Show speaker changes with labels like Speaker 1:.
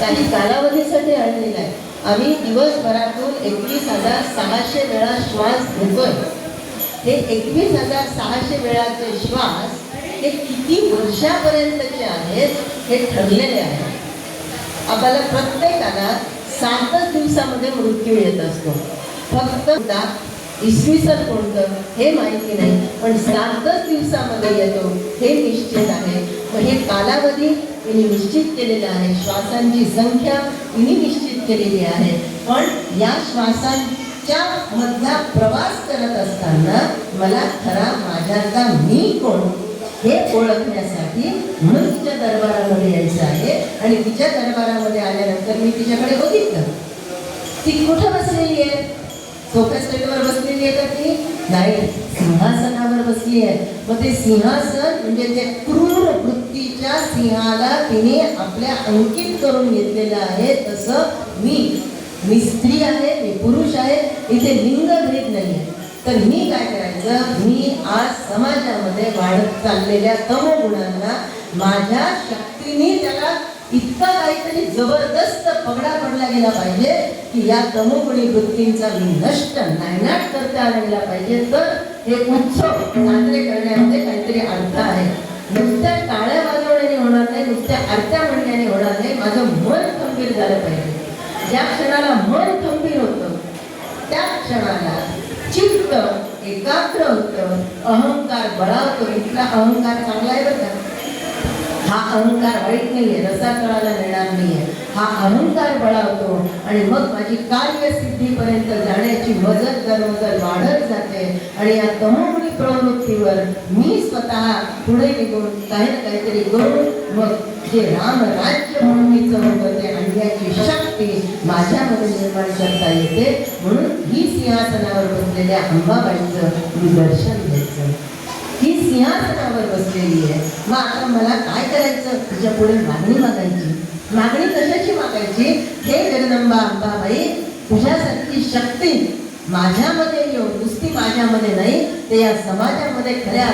Speaker 1: काही कालावधीसाठी आणलेला आहे. आम्ही दिवसभरातून एकवीस हजार सहाशे वेळा श्वास घेतोय. हे एकवीस हजार सहाशे वेळाचे श्वास हे किती वर्षापर्यंतचे आहेत हे ठरलेले आहे. आपल्याला प्रत्येकाला सातच दिवसामध्ये मृत्यू येत असतो. फक्त दा- इसवी सन कोणतं हे माहिती नाही पण सातच दिवसामध्ये येतो हे निश्चित आहे. व हे कालावधी तिने निश्चित केलेला आहे. श्वासांची संख्या तिने निश्चित केलेली आहे. पण या श्वासांच्या मधला प्रवास करत असताना मला खरा माझ्याचा मी कोण? हे ओळखण्यासाठी म्हणून तिच्या दरबारामध्ये यायचं आहे आणि तिच्या दरबारामध्ये आल्यानंतर मी तिच्याकडे बघितलं. ती कुठं बसलेली आहे? सोफ्या स्टेटवर बसलेली आहे का ती? नाही. सिंहासनावर बसली आहे. मग ते सिंहासन म्हणजे त्या क्रूर वृत्तीच्या सिंहाला तिने आपल्या अंकित करून घेतलेलं आहे. तसं मी मी स्त्री आहे मी पुरुष आहे इथे लिंग भेद नाही. आहे तर मी काय करायचं? मी आज समाजामध्ये वाढत चाललेल्या तमगुणांना माझ्या शक्तीने त्याला इतका काहीतरी जबरदस्त पगडा पडला गेला पाहिजे की या तमोगुणी वृत्तींचा नष्ट नायनाट करता आला गेला पाहिजे. तर हे उत्सव साजरे करण्यामध्ये काहीतरी अर्थ आहे. नुसत्या टाळ्या वाजवण्याने होणार नाही नुसत्या आरत्या म्हणण्याने होणार नाही. माझं मन खंबीर झालं पाहिजे. ज्या क्षणाला मन खंबीर होतं त्या क्षणाला चित्त एकाग्र होतं. अहंकार बळावतो. इथला अहंकार चांगला आहे बरं का? हा अहंकार वाईट नाहीये रसा कळायला मिळणार नाहीये. हा अहंकार बळावतो आणि मग माझी कार्यसिद्धीपर्यंत जाण्याची मजत दरमजल वाढत जाते आणि या तमोगुणी प्रवृत्तीवर मी स्वतः पुढे निघून काही ना काहीतरी करून मग जे राम राज्य म्हणून मी होतं ते आणण्याची शक्ती माझ्यामध्ये निर्माण करता येते म्हणून ही सिंहासनावर बसलेल्या अंबाबाईचं मी दर्शन सिंहासनावर बसलेली आहे. मग आता मला काय करायचं? तुझ्या पुढे मागणी मागायची. मागणी कशाची मागायची? हे जगदंबा अंबाबाई तुझ्यासारखी शक्ती माझ्यामध्ये येऊन नुसती माझ्यामध्ये नाही ते या समाजामध्ये खऱ्या